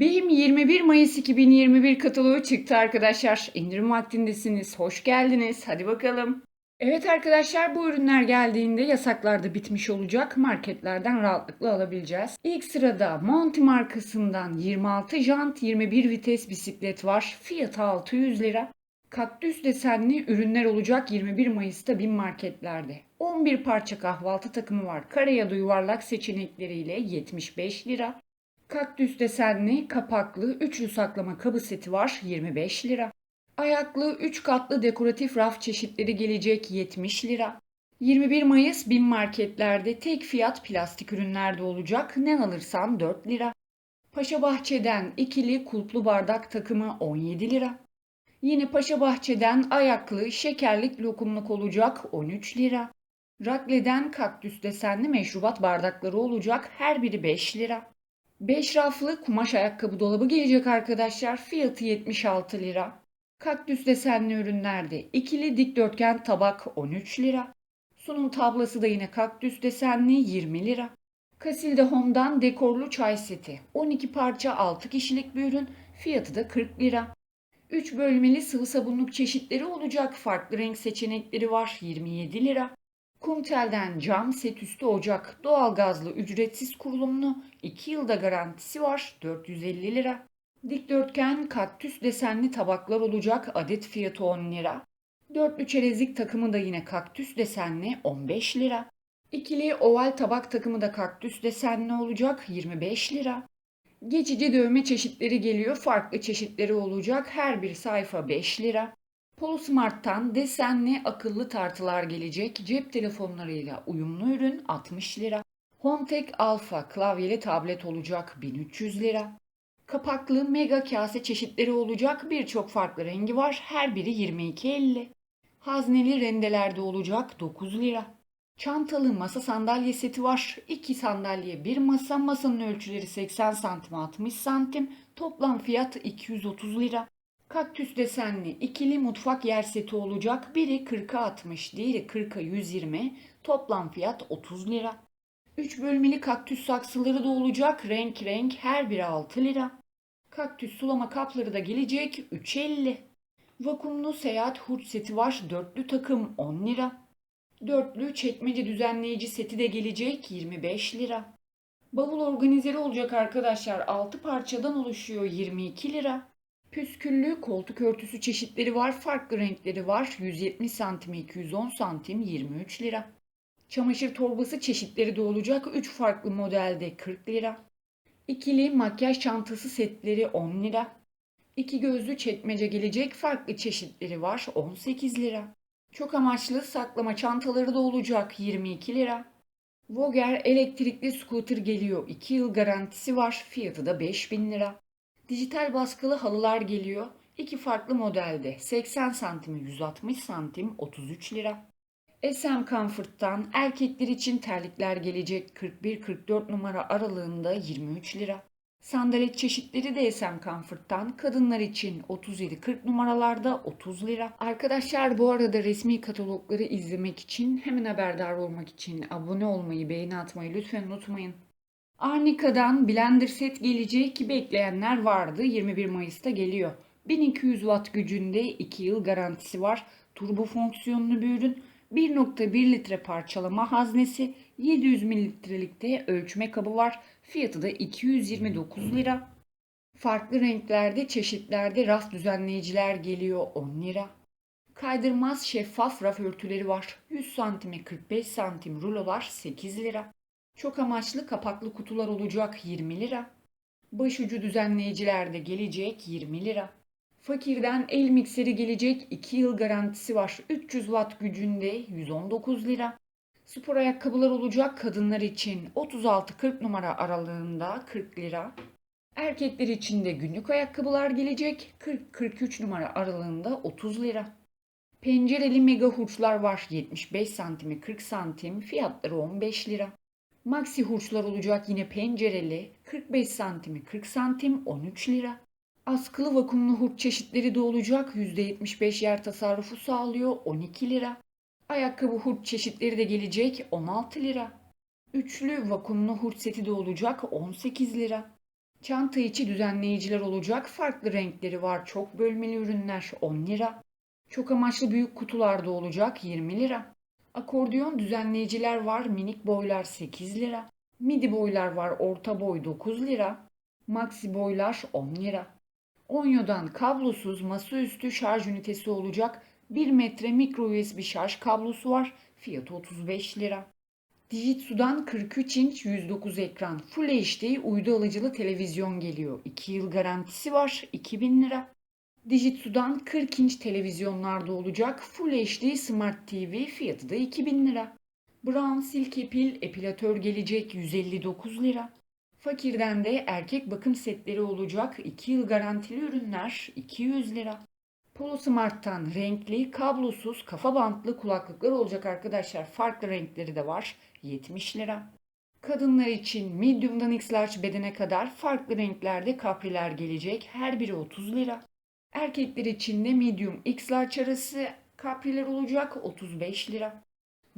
BİM 21 Mayıs 2021 kataloğu çıktı arkadaşlar. İndirim vaktindesiniz. Hoş geldiniz. Hadi bakalım. Evet arkadaşlar bu ürünler geldiğinde yasaklar da bitmiş olacak. Marketlerden rahatlıkla alabileceğiz. İlk sırada Monty markasından 26 jant 21 vites bisiklet var. Fiyatı 600 lira. Kaktüs desenli ürünler olacak 21 Mayıs'ta bin marketlerde. 11 parça kahvaltı takımı var. Kare ya da yuvarlak seçenekleriyle 75 lira. Kaktüs desenli, kapaklı, üçlü saklama kabı seti var 25 lira. Ayaklı, 3 katlı dekoratif raf çeşitleri gelecek 70 lira. 21 Mayıs bin marketlerde tek fiyat plastik ürünlerde olacak. Ne alırsan 4 lira. Paşa Bahçe'den ikili kulplu bardak takımı 17 lira. Yine Paşa Bahçe'den ayaklı şekerlik lokumluk olacak 13 lira. Rakle'den kaktüs desenli meşrubat bardakları olacak her biri 5 lira. 5 raflı kumaş ayakkabı dolabı gelecek arkadaşlar. Fiyatı 76 lira. Kaktüs desenli ürünlerde ikili dikdörtgen tabak 13 lira. Sunum tablası da yine kaktüs desenli 20 lira. Casilde Home'dan dekorlu çay seti. 12 parça 6 kişilik bir ürün. Fiyatı da 40 lira. 3 bölmeli sıvı sabunluk çeşitleri olacak. Farklı renk seçenekleri var. 27 lira. Kumtel'den cam set üstü ocak. Doğalgazlı ücretsiz kurulumlu. 2 yılda garantisi var. 450 lira. Dikdörtgen kaktüs desenli tabaklar olacak. Adet fiyatı 10 lira. Dörtlü çerezlik takımı da yine kaktüs desenli 15 lira. İkili oval tabak takımı da kaktüs desenli olacak 25 lira. Geçici dövme çeşitleri geliyor. Farklı çeşitleri olacak. Her bir sayfa 5 lira. Polosmart'tan desenli akıllı tartılar gelecek. Cep telefonlarıyla uyumlu ürün 60 lira. Hometek Alpha klavyeli tablet olacak 1300 lira. Kapaklı mega kase çeşitleri olacak. Birçok farklı rengi var. Her biri 22.50. Hazneli rendelerde olacak 9 lira. Çantalı masa sandalye seti var. 2 sandalye, bir masa. Masanın ölçüleri 80 santim 60 santim. Toplam fiyat 230 lira. Kaktüs desenli ikili mutfak yer seti olacak. Biri 40'a 60, diğeri 40'a 120. Toplam fiyat 30 lira. 3 bölmeli kaktüs saksıları da olacak. Renk renk her biri 6 lira. Kaktüs sulama kapları da gelecek 3.50. Vakumlu seyahat hurç seti var. Dörtlü takım 10 lira. Dörtlü çekmece düzenleyici seti de gelecek 25 lira. Bavul organizeri olacak arkadaşlar. 6 parçadan oluşuyor 22 lira. Püsküllü koltuk örtüsü çeşitleri var. Farklı renkleri var. 170 santim 210 santim 23 lira. Çamaşır torbası çeşitleri de olacak. 3 farklı modelde 40 lira. İkili makyaj çantası setleri 10 lira. İki gözlü çekmece gelecek farklı çeşitleri var 18 lira. Çok amaçlı saklama çantaları da olacak 22 lira. Voger elektrikli scooter geliyor. 2 yıl garantisi var. Fiyatı da 5000 lira. Dijital baskılı halılar geliyor. İki farklı modelde. 80 santim 160 santim 33 lira. SM Comfort'tan erkekler için terlikler gelecek 41-44 numara aralığında 23 lira. Sandalet çeşitleri de SM Comfort'tan kadınlar için 37-40 numaralarda 30 lira. Arkadaşlar bu arada resmi katalogları izlemek için hemen haberdar olmak için abone olmayı, beğeni atmayı lütfen unutmayın. Arnica'dan blender set gelecek bekleyenler vardı. 21 Mayıs'ta geliyor. 1200 watt gücünde 2 yıl garantisi var. Turbo fonksiyonlu bir ürün. 1.1 litre parçalama haznesi, 700 mililitrelikte ölçme kabı var. Fiyatı da 229 lira. Farklı renklerde, çeşitlerde raf düzenleyiciler geliyor 10 lira. Kaydırmaz şeffaf raf örtüleri var. 100 santime 45 santim rulolar 8 lira. Çok amaçlı kapaklı kutular olacak 20 lira. Başucu düzenleyiciler de gelecek 20 lira. Fakirden el mikseri gelecek 2 yıl garantisi var. 300 watt gücünde 119 lira. Spor ayakkabılar olacak kadınlar için 36-40 numara aralığında 40 lira. Erkekler için de günlük ayakkabılar gelecek 40-43 numara aralığında 30 lira. Pencereli mega hurçlar var 75 santime 40 santim fiyatları 15 lira. Maxi hurçlar olacak yine pencereli 45 santimi 40 santim 13 lira. Askılı vakumlu hurç çeşitleri de olacak. %75 yer tasarrufu sağlıyor 12 lira. Ayakkabı hurç çeşitleri de gelecek 16 lira. Üçlü vakumlu hurç seti de olacak 18 lira. Çanta içi düzenleyiciler olacak. Farklı renkleri var. Çok bölmeli ürünler 10 lira. Çok amaçlı büyük kutularda olacak 20 lira. Akordeon düzenleyiciler var. Minik boylar 8 lira. Midi boylar var. Orta boy 9 lira. Maxi boylar 10 lira. Onyo'dan kablosuz masaüstü şarj ünitesi olacak. 1 metre micro USB şarj kablosu var. Fiyatı 35 lira. Dijitsu'dan 43 inç 109 ekran Full HD uydu alıcılı televizyon geliyor. 2 yıl garantisi var. 2000 lira. Dijitsu'dan 40 inç televizyonlarda olacak. Full HD Smart TV fiyatı da 2000 lira. Brown Silk Pil epilatör gelecek 159 lira. Fakirden de erkek bakım setleri olacak. 2 yıl garantili ürünler 200 lira. Polo Smart'tan renkli, kablosuz, kafa bantlı kulaklıklar olacak arkadaşlar. Farklı renkleri de var. 70 lira. Kadınlar için medium'dan x large bedene kadar farklı renklerde kapriler gelecek. Her biri 30 lira. Erkekler için de medium x large arası kapriler olacak 35 lira.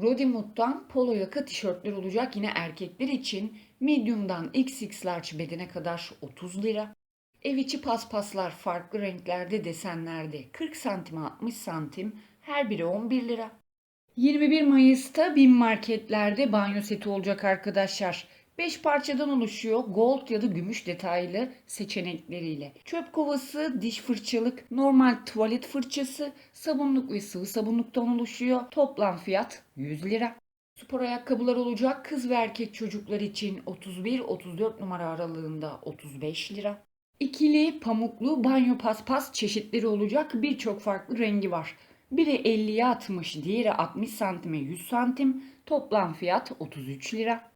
Rodimut'tan polo yaka tişörtler olacak yine erkekler için medium'dan XX large bedene kadar 30 lira. Ev içi paspaslar farklı renklerde desenlerde 40 santim 60 santim her biri 11 lira. 21 Mayıs'ta BİM marketlerde banyo seti olacak arkadaşlar. 5 parçadan oluşuyor. Gold ya da gümüş detaylı seçenekleriyle. Çöp kovası, diş fırçalık, normal tuvalet fırçası, sabunluk ve sıvı sabunluktan oluşuyor. Toplam fiyat 100 lira. Spor ayakkabılar olacak. Kız ve erkek çocuklar için 31-34 numara aralığında 35 lira. İkili pamuklu banyo paspas çeşitleri olacak. Birçok farklı rengi var. Biri 50'ye 60, diğeri 60 santime 100 santim. Toplam fiyat 33 lira.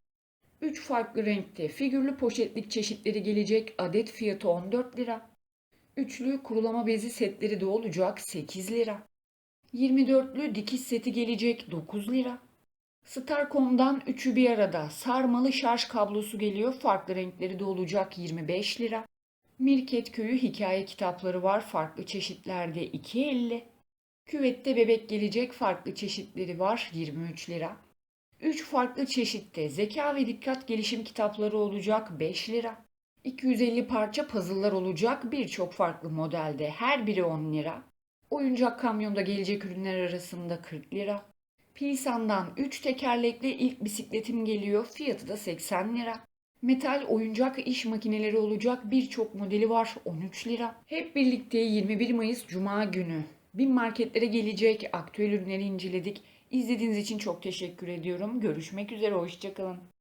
3 farklı renkte figürlü poşetlik çeşitleri gelecek. Adet fiyatı 14 lira. Üçlü kurulama bezi setleri de olacak 8 lira. 24'lü dikiş seti gelecek 9 lira. Starcom'dan üçü bir arada sarmalı şarj kablosu geliyor. Farklı renkleri de olacak 25 lira. Mirket Köyü hikaye kitapları var farklı çeşitlerde 2.50. Küvette bebek gelecek farklı çeşitleri var 23 lira. 3 farklı çeşitte zeka ve dikkat gelişim kitapları olacak 5 lira. 250 parça puzzle'lar olacak birçok farklı modelde her biri 10 lira. Oyuncak kamyonda gelecek ürünler arasında 40 lira. Pilsan'dan 3 tekerlekli ilk bisikletim geliyor fiyatı da 80 lira. Metal oyuncak iş makineleri olacak birçok modeli var 13 lira. Hep birlikte 21 Mayıs Cuma günü bin marketlere gelecek aktüel ürünleri inceledik. İzlediğiniz için çok teşekkür ediyorum. Görüşmek üzere, hoşçakalın.